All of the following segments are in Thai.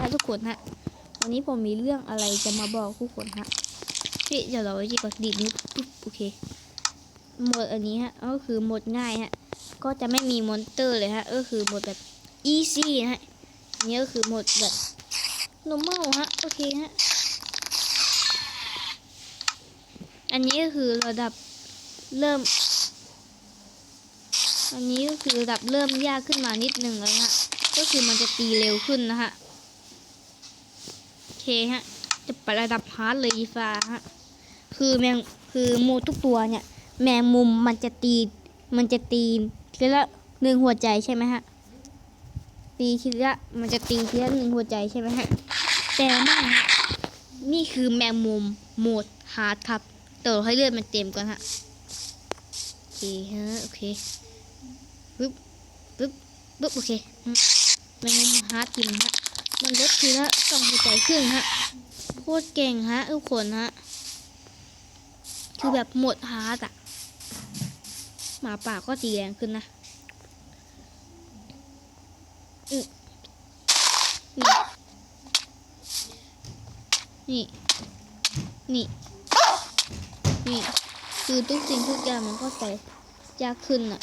ฮะทุกคนฮะ วันนี้ผมมีเรื่องอะไรจะมาบอกทุกคนฮะพี่เดี๋ยวเราจะกดดีดนิ้วปุ๊บโอเคหมดอันนี้ฮะก็คือหมดง่ายฮะ ก็จะไม่มีมอนเตอร์เลยฮะ ก็คือหมดแบบ easy ฮะอันนี้ก็คือหมดแบบ normal ฮะ โอเคฮะ อันนี้ก็คือระดับเริ่ม อันนี้ก็คือระดับเริ่มยากขึ้นมานิดหนึ่งแล้วฮะ ก็คือมันจะตีเร็วขึ้นนะฮะ ฮะ จะไประดับฮาร์ดเลยอีฟ้าฮะ คือแมงคือโมทุกตัวเนี่ย แมงมุมมันจะตี มันจะตีทีละหนึ่งหัวใจใช่ไหมฮะ ตีทีละมันจะตีทีละหนึ่งหัวใจใช่ไหมฮะ แต่ไม่ฮะนี่คือแมงมุมโหมดฮาร์ดครับเติมให้เลือดมันเต็มก่อนฮะโอเคฮะโอเคปึ๊บปึ๊บปึ๊บโอเคแมงมุมฮาร์ดจริงฮะ มันลดทีละสองหัวใจครึ่งฮะโคตรเก่งฮะทุกคนฮะคือแบบหมดฮาร์ดอะหมาป่าก็ตีแรงขึ้นนะนี่ นี่ นี่นี่คือทุกสิ่งทุกอย่างมันก็จะยากขึ้นอะ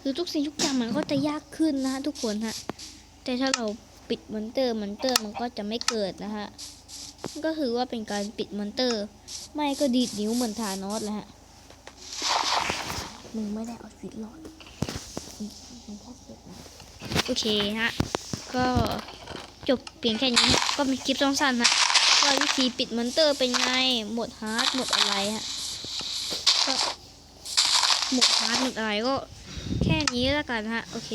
คือทุกสิ่งทุกอย่างมันก็จะยากขึ้นนะฮะทุกคนฮะ แต่ถ้าเราปิดมอนเตอร์มอนเตอร์มันก็จะไม่เกิดนะฮะ ก็คือว่าเป็นการปิดมอนเตอร์ ไม่ก็ดีดนิ้วเหมือนทานอสแหละฮะ มึงไม่ได้ออฟฟิศหรอกมึงแค่เก็บนะโอเคฮะ ก็จบเพียงแค่นี้ ก็เป็นคลิปสั้นๆฮะว่าวิธีปิดมอนเตอร์เป็นไง หมดฮาร์ดหมดอะไรฮะก็ หมดพาร์ดหมดอะไรก็แค่นี้แล้วกันฮะ โอเค